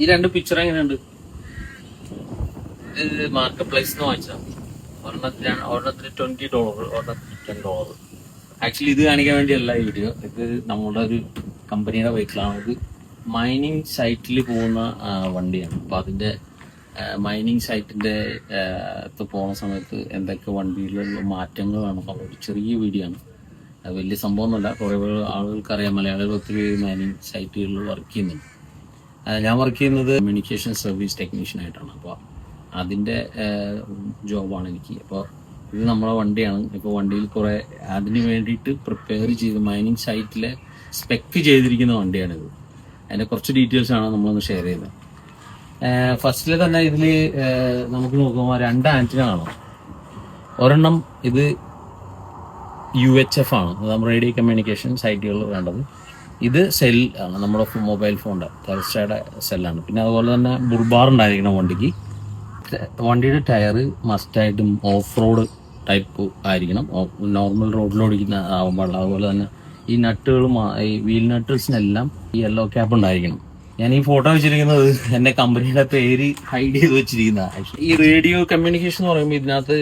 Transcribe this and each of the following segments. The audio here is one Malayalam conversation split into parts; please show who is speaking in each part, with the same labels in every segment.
Speaker 1: ഈ രണ്ട് പിക്ചർ എങ്ങനെയുണ്ട്? ഇത് മാർക്കറ്റ് പ്ലേസ് എന്ന് വാങ്ങിച്ചാൽ ഒരെണ്ണത്തിനാണ് ഒരെണ്ണത്തിന് ട്വന്റി ഡോളർ ഒരെണ്ണത്തിന് ടെൻ ഡോളർ ആക്ച്വലി ഇത് കാണിക്കാൻ വേണ്ടിയല്ല ഈ വീഡിയോ ഇത് നമ്മുടെ ഒരു കമ്പനിയുടെ വെഹിക്കിളാണ് ഇത് മൈനിങ് സൈറ്റിൽ പോകുന്ന വണ്ടിയാണ്. അപ്പൊ അതിന്റെ മൈനിങ് സൈറ്റിന്റെ പോകുന്ന സമയത്ത് എന്തൊക്കെ വണ്ടിയിലുള്ള മാറ്റങ്ങൾ വേണമെന്നുള്ള ഒരു ചെറിയ വീഡിയോ ആണ്. വലിയ സംഭവമൊന്നുമല്ല. കുറേ ആളുകൾക്കറിയാം മലയാളികൾ ഒത്തിരി മൈനിങ് സൈറ്റുകളിൽ വർക്ക് ചെയ്യുന്നുണ്ട്. ഞാൻ വർക്ക് ചെയ്യുന്നത് കമ്മ്യൂണിക്കേഷൻ സർവീസ് ടെക്നീഷ്യൻ ആയിട്ടാണ്. അപ്പോൾ അതിന്റെ ജോബാണ് എനിക്ക്. അപ്പോൾ ഇത് നമ്മളെ വണ്ടിയാണ്. ഇപ്പോൾ വണ്ടിയിൽ കുറേ അതിന് വേണ്ടിയിട്ട് പ്രിപ്പയർ ചെയ്ത് മൈനിങ് സൈറ്റിലെ സ്പെക്ക് ചെയ്തിരിക്കുന്ന വണ്ടിയാണിത്. അതിന്റെ കുറച്ച് ഡീറ്റെയിൽസ് ആണ് നമ്മളൊന്ന് ഷെയർ ചെയ്തത് ഫസ്റ്റിൽ തന്നെ ഇതിൽ നമുക്ക് നോക്കുമ്പോൾ രണ്ട് ആന്റിന കാണാം ഒരെണ്ണം ഇത് യു എച്ച് എഫ് ആണ്. നമ്മൾ റേഡിയോ കമ്മ്യൂണിക്കേഷൻ സൈറ്റുകളിൽ വേണ്ടത്. ഇത് സെൽ ആണ്. നമ്മുടെ മൊബൈൽ ഫോണിന്റെ ടെറസ്റ്റയുടെ സെല്ലാണ് പിന്നെ അതുപോലെ തന്നെ ബുർബാർ ഉണ്ടായിരിക്കണം വണ്ടിക്ക്. വണ്ടിയുടെ ടയർ മസ്റ്റായിട്ടും ഓഫ് റോഡ് ടൈപ്പ് ആയിരിക്കണം. നോർമൽ റോഡിൽ ഓടിക്കുന്ന ആവാൻ പാടില്ല അതുപോലെ തന്നെ ഈ നട്ടുകളും ഈ വീൽ നട്ടുകൾസിനെല്ലാം ഈ യെല്ലോ ക്യാപ്പ് ഉണ്ടായിരിക്കണം. ഞാൻ ഈ ഫോട്ടോ വെച്ചിരിക്കുന്നത് എന്റെ കമ്പനിയുടെ പേര് ഹൈഡ് ചെയ്ത് വെച്ചിരിക്കുന്ന. ഈ റേഡിയോ കമ്മ്യൂണിക്കേഷൻ എന്ന് പറയുമ്പോൾ ഇതിനകത്ത്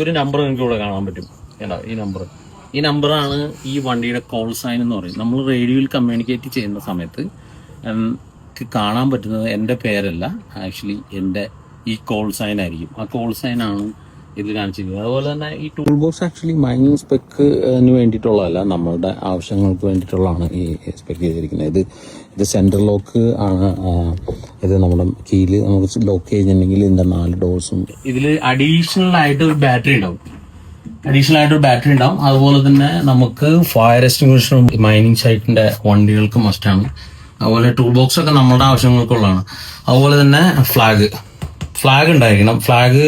Speaker 1: ഒരു നമ്പർ നിങ്ങൾക്ക് ഇവിടെ കാണാൻ പറ്റും. ഈ നമ്പർ ഈ നമ്പറാണ് ഈ വണ്ടിയുടെ കോൾ സൈൻ എന്ന് പറയും നമ്മൾ റേഡിയോയിൽ കമ്മ്യൂണിക്കേറ്റ് ചെയ്യുന്ന സമയത്ത് എനിക്ക് കാണാൻ പറ്റുന്നത് എന്റെ പേരല്ല ആക്ച്വലി എന്റെ ഈ കോൾ സൈൻ ആയിരിക്കും. ആ കോൾ സൈൻ ആണ് ഇത് കാണിച്ചിരിക്കുന്നത്. അതുപോലെ തന്നെ ഈ ടൂൾ ബോക്സ് ആക്ച്വലി മൈനിങ് സ്പെക്കിന് വേണ്ടിയിട്ടുള്ളതല്ല നമ്മളുടെ ആവശ്യങ്ങൾക്ക് വേണ്ടിയിട്ടുള്ളതാണ് ഈ സ്പെക്ക് ചെയ്തിരിക്കുന്നത്. ഇത് ഇത് സെൻട്രൽ ലോക്ക് ആണ് ഇത് നമ്മുടെ കീയിൽ നമുക്ക് ലോക്ക് ചെയ്തിട്ടുണ്ടെങ്കിൽ ഇതിന്റെ നാല് ഡോർസും ഇതിൽ അഡീഷണൽ ആയിട്ട് ഒരു ബാറ്ററി ഉണ്ടാവും. അഡീഷണൽ ആയിട്ട് ഒരു ബാറ്ററി ഉണ്ടാവും. അതുപോലെ തന്നെ നമുക്ക് ഫയർ എക്സ്റ്റിംഗ്വിഷറും മൈനിങ് സൈറ്റിന്റെ വണ്ടികൾക്ക് മസ്റ്റ് ആണ്. അതുപോലെ ടൂൾ ബോക്സ് ഒക്കെ നമ്മുടെ ആവശ്യങ്ങൾക്കുള്ളതാണ്. അതുപോലെ തന്നെ ഫ്ലാഗ് ഫ്ലാഗ് ഉണ്ടായിരിക്കണം. ഫ്ലാഗ്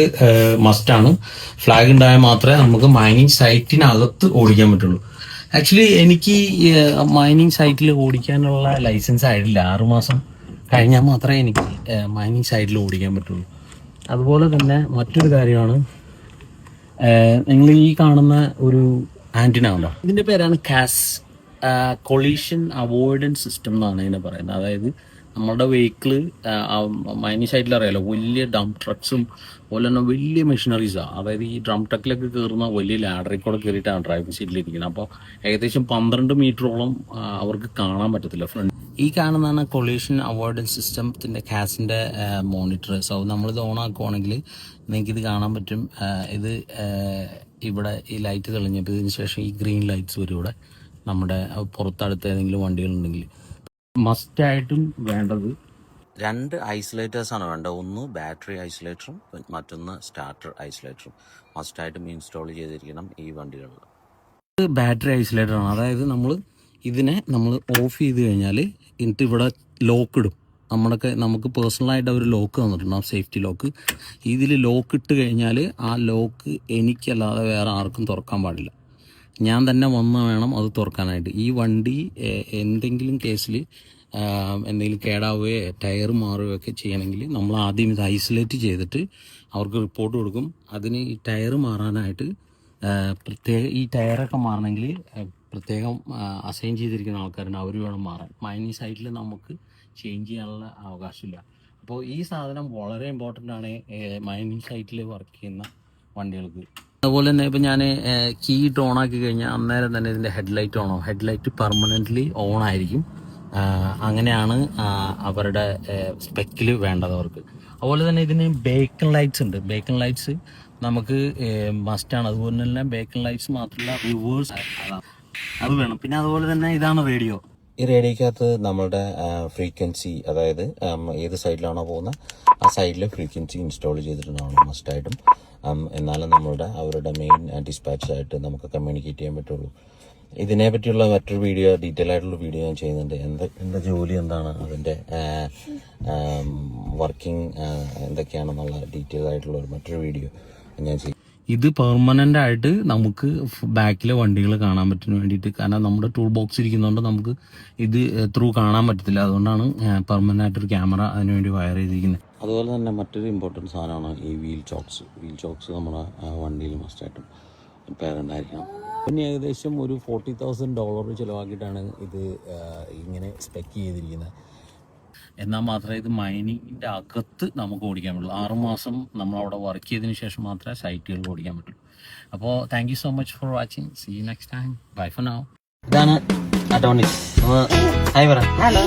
Speaker 1: ആണ്. ഫ്ലാഗ് ഉണ്ടായാൽ മാത്രമേ നമുക്ക് മൈനിങ് സൈറ്റിനകത്ത് ഓടിക്കാൻ പറ്റുള്ളൂ. ആക്ച്വലി എനിക്ക് മൈനിങ് സൈറ്റിൽ ഓടിക്കാനുള്ള ലൈസൻസ് ആയിട്ടില്ല. ആറുമാസം കഴിഞ്ഞാൽ മാത്രമേ എനിക്ക് മൈനിങ് സൈറ്റിൽ ഓടിക്കാൻ പറ്റുള്ളൂ. അതുപോലെ തന്നെ മറ്റൊരു കാര്യമാണ് നിങ്ങൾ ഈ കാണുന്ന ഒരു ആന്റിന ഉണ്ടോ ഇതിന്റെ പേരാണ് കാസ്. കൊളീഷൻ അവോയ്ഡൻസ് സിസ്റ്റം എന്നാണ് ഇതിനെ പറയുന്നത്. അതായത് നമ്മളുടെ വെഹിക്കിൾ മൈനി സൈഡിൽ അറിയാലോ വലിയ ഡം ട്രക്സും അതുപോലെ തന്നെ വലിയ മെഷീനറീസാണ് അതായത് ഈ ഡ്രം ട്രക്കിലൊക്കെ കയറുന്ന വലിയ ലാഡറിൽ കൂടെ കയറിയിട്ടാണ് ഡ്രൈവിംഗ് സീറ്റിലിരിക്കുന്നത് അപ്പോൾ ഏകദേശം പന്ത്രണ്ട് മീറ്ററോളം അവർക്ക് കാണാൻ പറ്റത്തില്ല. ഫ്രണ്ട് ഈ കാണുന്നതാണ് കൊളീഷൻ അവോയ്ഡൻസ് സിസ്റ്റത്തിന്റെ ഗ്യാസിന്റെ മോണിറ്റർ സോ നമ്മളിത് ഓൺ ആക്കുവാണെങ്കിൽ നിങ്ങൾക്ക് ഇത് കാണാൻ പറ്റും. ഇത് ഇവിടെ ഈ ലൈറ്റ് തെളിഞ്ഞപ്പോൾ ഇതിന് ശേഷം ഈ ഗ്രീൻ ലൈറ്റ്സ് വരും ഇവിടെ. നമ്മുടെ പുറത്തടുത്ത് ഏതെങ്കിലും വണ്ടികളുണ്ടെങ്കിൽ. മസ്റ്റായിട്ടും വേണ്ടത് രണ്ട് ഐസൊലേറ്റേഴ്സ് ആണ് വേണ്ടത്. ഒന്ന് ബാറ്ററി ഐസൊലേറ്ററും മറ്റൊന്ന് സ്റ്റാർട്ടർ ഐസൊലേറ്ററും മസ്റ്റായിട്ടും ഇൻസ്റ്റാൾ ചെയ്തിരിക്കണം ഈ വണ്ടികളിൽ ബാറ്ററി ഐസൊലേറ്റർ ആണ്. അതായത് നമ്മൾ ഇതിനെ നമ്മൾ ഓഫ് ചെയ്ത് കഴിഞ്ഞാൽ എന്നിട്ട് ഇവിടെ ലോക്ക് ഇടും. നമ്മുടെ നമുക്ക് പേഴ്സണലായിട്ട് അവർ ലോക്ക് തന്നിട്ടുണ്ട് ആ സേഫ്റ്റി ലോക്ക് ഇതിൽ ലോക്ക് ഇട്ട് കഴിഞ്ഞാൽ ആ ലോക്ക് എനിക്കല്ലാതെ വേറെ ആർക്കും തുറക്കാൻ പാടില്ല. ഞാൻ തന്നെ വന്ന് വേണം അത് തുറക്കാനായിട്ട്. ഈ വണ്ടി എന്തെങ്കിലും കേസിൽ എന്തെങ്കിലും കേടാവുകയോ ടയർ മാറുകയോ ഒക്കെ ചെയ്യണമെങ്കിൽ നമ്മൾ ആദ്യം ഇത് ഐസൊലേറ്റ് ചെയ്തിട്ട് അവർക്ക് റിപ്പോർട്ട് കൊടുക്കും. അതിന് ഈ ടയർ മാറാനായിട്ട് പ്രത്യേക ഈ ടയറൊക്കെ മാറണമെങ്കിൽ പ്രത്യേകം അസൈൻ ചെയ്തിരിക്കുന്ന ആൾക്കാരുണ്ട്. അവർ വേണം മാറാൻ. മൈനിങ് സൈറ്റിൽ നമുക്ക് ചേഞ്ച് ചെയ്യാനുള്ള അവകാശമില്ല. അപ്പോൾ ഈ സാധനം വളരെ ഇമ്പോർട്ടന്റ് ആണ് മൈനിങ് സൈറ്റിൽ വർക്ക് ചെയ്യുന്ന വണ്ടികൾക്ക്. അതുപോലെ തന്നെ ഇപ്പം ഞാൻ കീ ഇട്ട് ഓൺ ആക്കി കഴിഞ്ഞാൽ അന്നേരം തന്നെ ഇതിന്റെ ഹെഡ്ലൈറ്റ് ഓണോ ഹെഡ്ലൈറ്റ് പെർമനന്റ്ലി ഓൺ ആയിരിക്കും. അങ്ങനെയാണ് അവരുടെ സ്പെക്കിൽ വേണ്ടത് അവർക്ക്. അതുപോലെ തന്നെ ഇതിന് ബേക്കൺ ലൈറ്റ്സ് ഉണ്ട്. ബേക്കൺ ലൈറ്റ്സ് നമുക്ക് മസ്റ്റാണ് അതുപോലെ തന്നെ ബേക്കൺ ലൈറ്റ്സ് മാത്രമല്ല റിവേഴ്സ് അത് വേണം. പിന്നെ അതുപോലെ തന്നെ ഇതാണ് റേഡിയോ.
Speaker 2: ഈ റേഡിയോക്കകത്ത് നമ്മളുടെ ഫ്രീക്വൻസി അതായത് ഏത് സൈഡിലാണോ പോകുന്നത് ആ സൈഡിൽ ഫ്രീക്വൻസി ഇൻസ്റ്റാൾ ചെയ്തിട്ടുണ്ടാവണം മസ്റ്റായിട്ടും. എന്നാലും നമ്മളുടെ അവരുടെ മെയിൻ ഡിസ്പാച്ച് ആയിട്ട് നമുക്ക് കമ്മ്യൂണിക്കേറ്റ് ചെയ്യാൻ പറ്റുള്ളൂ. ഇതിനെ പറ്റിയുള്ള മറ്റൊരു വീഡിയോ ഡീറ്റെയിൽ ആയിട്ടുള്ള വീഡിയോ ഞാൻ ചെയ്യുന്നുണ്ട്. എന്ത് എന്താ ജോലി എന്താണ്? അതിന്റെ വർക്കിംഗ് എന്തൊക്കെയാണെന്നുള്ള ഡീറ്റെയിൽ ആയിട്ടുള്ള മറ്റൊരു വീഡിയോ ഞാൻ ചെയ്യും.
Speaker 1: ഇത് പെർമനന്റ് ആയിട്ട് നമുക്ക് ബാക്കിലെ വണ്ടികൾ കാണാൻ പറ്റുന്ന വേണ്ടിയിട്ട്. കാരണം നമ്മുടെ ടൂൾ ബോക്സ് ഇരിക്കുന്നതുകൊണ്ട് നമുക്ക് ഇത് ത്രൂ കാണാൻ പറ്റത്തില്ല. അതുകൊണ്ടാണ് പെർമനന്റ് ആയിട്ട് ഒരു ക്യാമറ അതിനുവേണ്ടി വയർ ചെയ്തിരിക്കുന്നത്
Speaker 2: അതുപോലെ തന്നെ മറ്റൊരു ഇമ്പോർട്ടന്റ് സാധനമാണ് ഈ വീൽ ചോക്സ് വീൽ ചോക്സ് നമ്മുടെ വണ്ടിയിൽ മസ്റ്റായിട്ടും പേരുണ്ടായിരിക്കണം
Speaker 1: പിന്നെ ഏകദേശം ഒരു ഫോർട്ടി തൗസൻഡ് ഡോളർ ചിലവാക്കിയിട്ടാണ് ഇത് ഇങ്ങനെ സ്പെക്ക് ചെയ്തിരിക്കുന്നത് എന്നാൽ മാത്രമേ ഇത് മൈനിങ്ങിന്റെ അകത്ത് നമുക്ക് ഓടിക്കാൻ പറ്റുള്ളൂ. ആറുമാസം നമ്മൾ അവിടെ വർക്ക് ചെയ്തതിന് ശേഷം മാത്രമേ സൈറ്റുകളിൽ ഓടിക്കാൻ പറ്റുള്ളൂ. അപ്പോൾ thank you so much for watching see you next time bye for now
Speaker 2: ഇതാണ് അഡോണിസ്
Speaker 3: Hello.